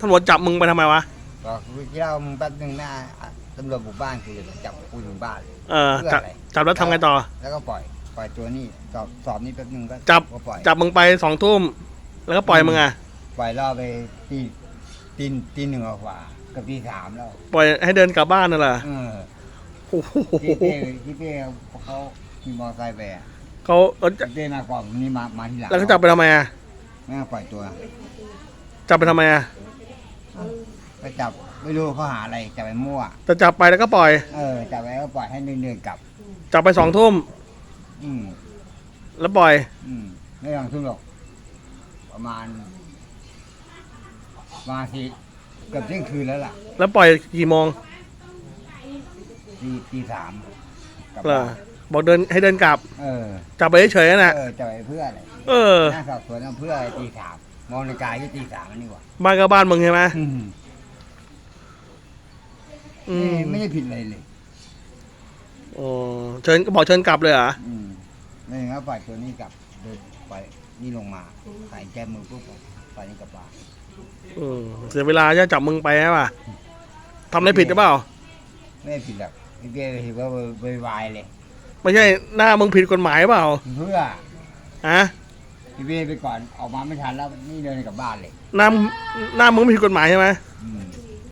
ตำรวจจับมึงไปทำไมวะก็คุยกินเหล้ามึงแป๊บนึงนะตำรวจบุกบ้านกูจะจับกูถึงบ้านเลยเออเพื่อจับอะไรจับแล้วทำไงต่อ แล้วก็ปล่อย ปล่อยตัวนี่สอบสอบนี่แป๊บนึงก็จับ ก็ปล่อยจับมึงไปสองทุ่มแล้วก็ปล่อยมึงอะปล่อยล่อไปตีตีตีหนึ่งกว่าๆกับตีสามแล้วปล่อยให้เดินกลับบ้านนั่นแหละเออโอ้โหที่เป้ที่เป้เขาขี่มอเตอร์ไซค์ไปอะเขาเขาที่เป้มาก่อนนี่มามาทีหลังแล้วเขาจับไปทำไมอะแม่งปล่อยตัวจับไปทำไมอะ ก็จับไม่รู้เขาหาอะไรจับไปมั่ว จะจับไปแล้วก็ปล่อย เออจับไปก็ปล่อยให้เดินเดินๆกลับ จับไปสองทุ่มอืมแล้วปล่อย อืมไม่ต้องทุ่มหรอกประมาณประมาณทีเกือบเที่ยงคืนแล้วล่ะแล้วปล่อยกี่โมงตีตีสามกลับเหรอบ้านบอกเดินให้เดินกลับ เออจับไปเฉยๆน่ะเออจะไปเพื่ออะไรเออหน้าสอบสวนเอาเพื่ออะไรตีสาม มองในาฬิกาที่ตีสามอันนี่หว่าบ้านก็บ้านมึงใช่ไหมอืมอืมไม่ได้ผิดอะไรเลย โอ้เชิญก็บอกเชิญกลับเลยเหรออืมไม่อย่างนั้นปล่อยตัวนี้กลับเดินไปนี่ลงมาใส่แจมือปุ๊บปล่อยนี่กลับบ้านอืมเสียเวลาจะจับมึงไปใช่ป่ะทำอะไรผิดหรือเปล่า ไม่ได้ผิดหรอกพี่เป้ถือว่าเวยวายเลย ไม่ใช่หน้ามึงผิดกฎหมายเปล่า เพื่อ ฮะ พี่เป้ไปก่อนออกมาไม่ทันแล้วนี่เดินกลับบ้านเลยหน้าหน้ามึงผิดกฎหมายใช่ไหม